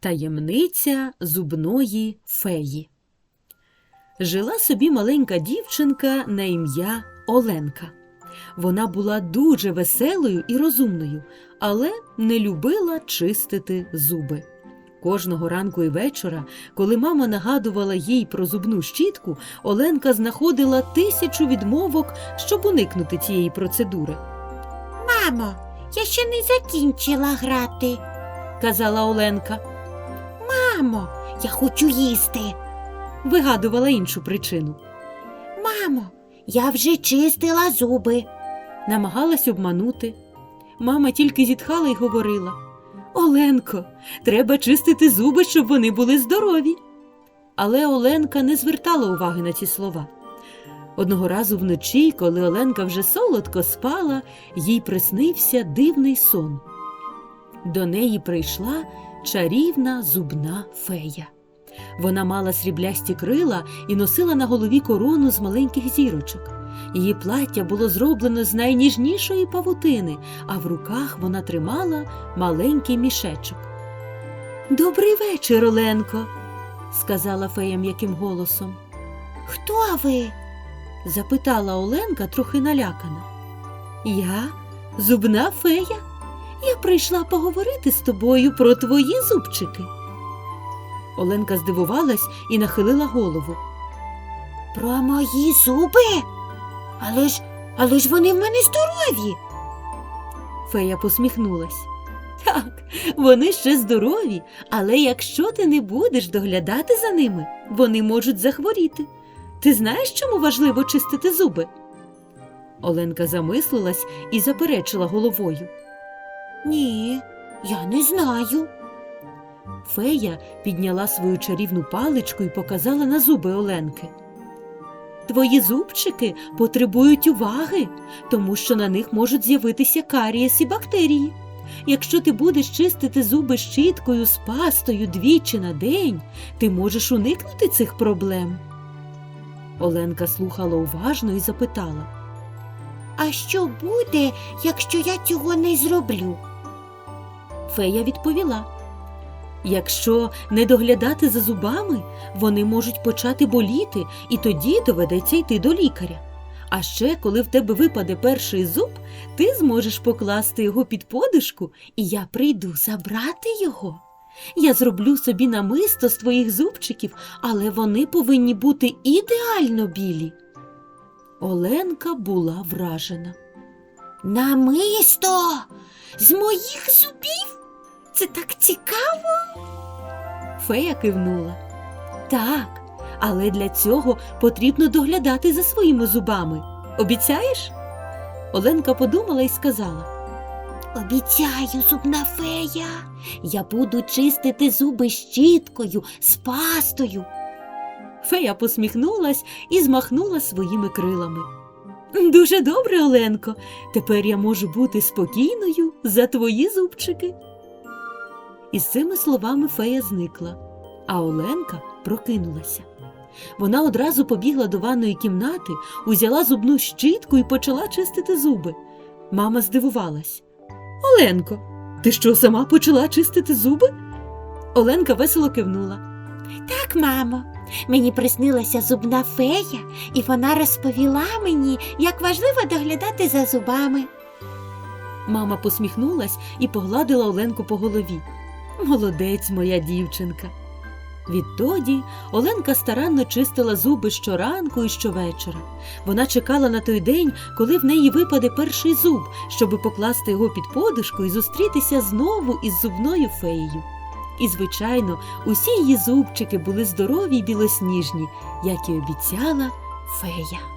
Таємниця зубної феї. Жила собі маленька дівчинка на ім'я Оленка. Вона була дуже веселою і розумною, але не любила чистити зуби. Кожного ранку і вечора, коли мама нагадувала їй про зубну щітку, Оленка знаходила тисячу відмовок, щоб уникнути цієї процедури. Мамо, я ще не закінчила грати. Казала Оленка, Мамо, я хочу їсти. вигадувала іншу причину. Мамо, я вже чистила зуби. намагалась обманути. Мама тільки зітхала й говорила: Оленко, треба чистити зуби, щоб вони були здорові. Але Оленка не звертала уваги на ці слова. Одного разу вночі, коли Оленка вже солодко спала, їй приснився дивний сон. До неї прийшла чарівна зубна фея. Вона мала сріблясті крила і носила на голові корону з маленьких зірочок. Її плаття було зроблено з найніжнішої павутини, а в руках вона тримала маленький мішечок. Добрий вечір, Оленко, сказала фея м'яким голосом. Хто ви? запитала Оленка трохи налякана. Я зубна фея. Прийшла поговорити з тобою про твої зубчики. Оленка здивувалась і нахилила голову. Про мої зуби? Але ж, але ж вони в мене здорові. Фея посміхнулась. Так, вони ще здорові, але якщо ти не будеш доглядати за ними, вони можуть захворіти. Ти знаєш, чому важливо чистити зуби? Оленка замислилась і заперечила головою. Ні, я не знаю. Фея підняла свою чарівну паличку і показала на зуби Оленки. Твої зубчики потребують уваги, тому що на них можуть з'явитися карієс і бактерії. Якщо ти будеш чистити зуби щіткою з пастою двічі на день, ти можеш уникнути цих проблем. Оленка слухала уважно і запитала. А що буде, якщо я цього не зроблю? Фея відповіла. Якщо не доглядати за зубами, вони можуть почати боліти, і тоді доведеться йти до лікаря. А ще, коли в тебе випаде перший зуб, ти зможеш покласти його під подушку, і я прийду забрати його. Я зроблю собі намисто з твоїх зубчиків, але вони повинні бути ідеально білі. Оленка була вражена. Намисто з моїх зубів? Це так цікаво. Фея кивнула. Так, але для цього потрібно доглядати за своїми зубами. Обіцяєш? Оленка подумала і сказала. Обіцяю, зубна фея, я буду чистити зуби щіткою, з пастою. Фея посміхнулась і змахнула своїми крилами. Дуже добре, Оленко. Тепер я можу бути спокійною за твої зубчики. Із цими словами фея зникла, а Оленка прокинулася. Вона одразу побігла до ванної кімнати, узяла зубну щітку і почала чистити зуби. Мама здивувалась. Оленко, ти що сама почала чистити зуби? Оленка весело кивнула. Так, мамо, мені приснилася зубна фея, і вона розповіла мені, як важливо доглядати за зубами. Мама посміхнулась і погладила Оленку по голові. Молодець, моя дівчинка. Відтоді Оленка старанно чистила зуби щоранку і щовечора. Вона чекала на той день, коли в неї випаде перший зуб, щоби покласти його під подушку і зустрітися знову із зубною феєю. І, звичайно, усі її зубчики були здорові й білосніжні, як і обіцяла фея.